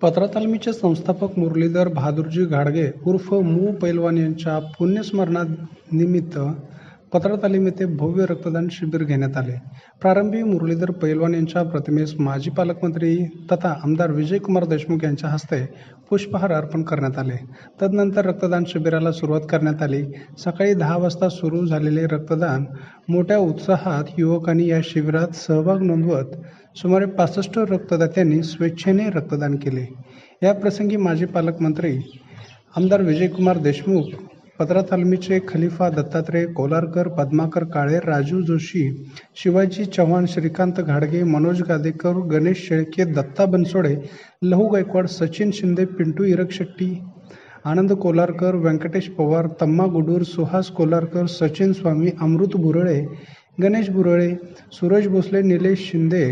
पत्रतालमीचे संस्थापक मुरलीधर बहादुरजी घाडगे उर्फ मू. पैलवान यांच्या पुण्यस्मरणानिमित्त पत्रतालीम येथे भव्य रक्तदान शिबिर घेण्यात आले. प्रारंभी मुरलीधर पैलवान यांच्या प्रतिमेस माजी पालकमंत्री तथा आमदार विजयकुमार देशमुख यांच्या हस्ते पुष्पहार अर्पण करण्यात आले. तदनंतर रक्तदान शिबिराला सुरुवात करण्यात आली. सकाळी दहा वाजता सुरू झालेले रक्तदान मोठ्या उत्साहात युवकांनी या शिबिरात सहभाग नोंदवत सुमारे पासष्ट रक्तदात्यांनी स्वेच्छेने रक्तदान केले. या प्रसंगी माजी पालकमंत्री आमदार विजयकुमार देशमुख पत्रातालमीचे खलिफा दत्तात्रय कोलारकर पद्माकर काळे राजू जोशी शिवाजी चव्हाण श्रीकांत घाडगे मनोज गादेकर गणेश शेळके दत्ता बनसोडे लहू गायकवाड सचिन शिंदे पिंटू इरकशेट्टी आनंद कोलारकर व्यंकटेश पवार तम्मा गुडूर सुहास कोलारकर सचिन स्वामी अमृत बुरळे गणेश बुरळे सूरज भोसले निलेश शिंदे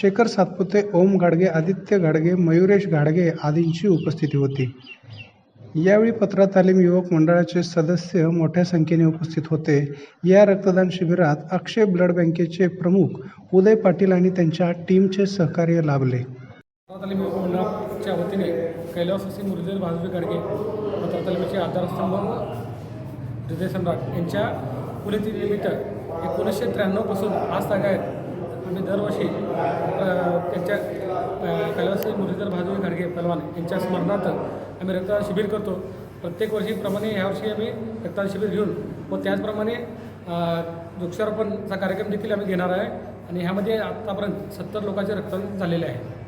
शेखर सातपुते ओम घाडगे आदित्य घाडगे मयुरेश घाडगे आदींची उपस्थिती होती. यावेळी पत्रा तालीम युवक मंडळाचे सदस्य मोठ्या संख्येने उपस्थित होते. या रक्तदान शिबिरात अक्षय ब्लड बँकेचे प्रमुख उदय पाटील आणि त्यांच्या टीमचे सहकार्य लाभले. तालीम मंडळाच्या वतीने कैलासवासी मुरलीधर भाजपे गाडगे पत्र तालिमीचे आधारस्तंभ हृदय सम्राट यांच्या पुण्यतिथीनिमित्त एकोणीसशे त्र्याण्णवपासून आज तागायत आम्ही दरवर्षी त्यांच्या कैलासी कैलासवासी मुरलीधर बहादूर गाडगे पलवान यांच्या स्मरणार्थ आम्ही रक्तदान शिबिर करतो. प्रत्येक वर्षीप्रमाणे ह्यावर्षी आम्ही रक्तदान शिबिर घेऊन व त्याचप्रमाणे वृक्षारोपणचा कार्यक्रम देखील आम्ही घेणार आहे. आणि ह्यामध्ये आत्तापर्यंत सत्तर लोकांचे रक्तदान झालेले आहे.